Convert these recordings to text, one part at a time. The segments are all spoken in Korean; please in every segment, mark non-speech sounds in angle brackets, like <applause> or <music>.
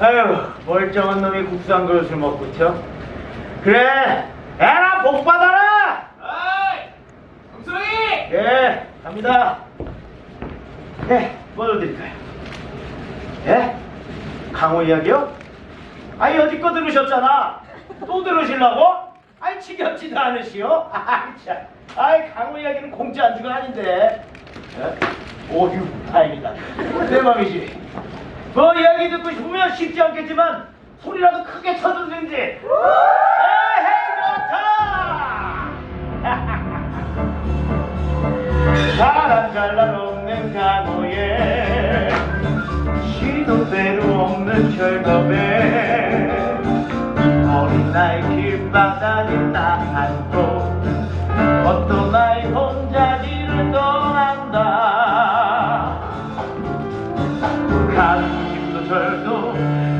아유 멀쩡한 놈이 국산 그릇을 먹고 쳐 그래 에라 복 받아라! 어이! 정수롱이! 예 갑니다. 예 뭐로 드릴까요? 예? 강호 이야기요? 아이 여지껏 들으셨잖아. 또 들으시려고? 아이 지겹지도 않으시오. <laughs> 아이 참. 아이 강호 이야기는 공짜 안주가 아닌데. 예? 오휴 다행이다. 내 맘이지 뭐 이야기 듣고 싶으면 쉽지 않겠지만 소리라도 크게 쳐주든지. 에헤이 좋다. <laughs> 사람 잘날 없는 강호에 시도 때로 없는 철겁에 어린 나이 길바닥에 나앉고 어떤 나이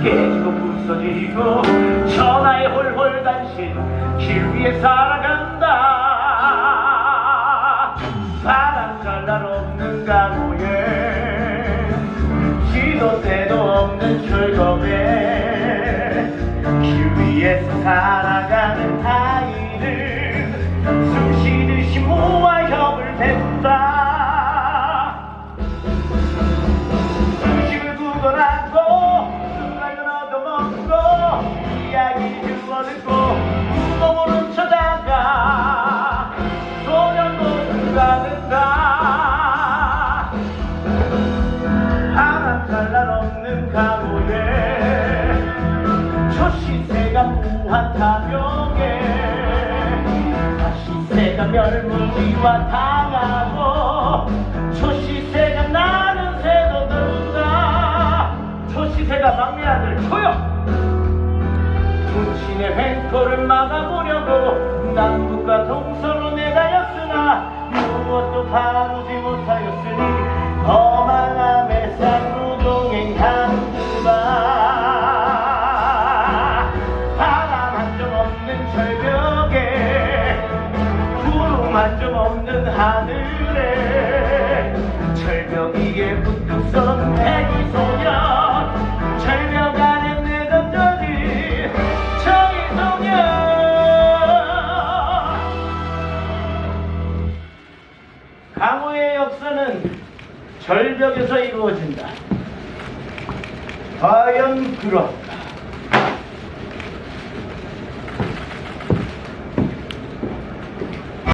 깨지고 부서지고 천하의 홀홀 단신 길 위에 살아간다. 바람 잘날 없는 강호에 시도 때도 없는 철겁에 길 위에서 살아가는 초시세가 무한 타병에 다시세가 멸무리와 당하고 초시세가 나는 새도 든다 초시세가 막내 아들 초영 부친의 횡포를 막아보려고 남북과 동서로 강호의 역사는 절벽에서 이루어진다. 과연 그럼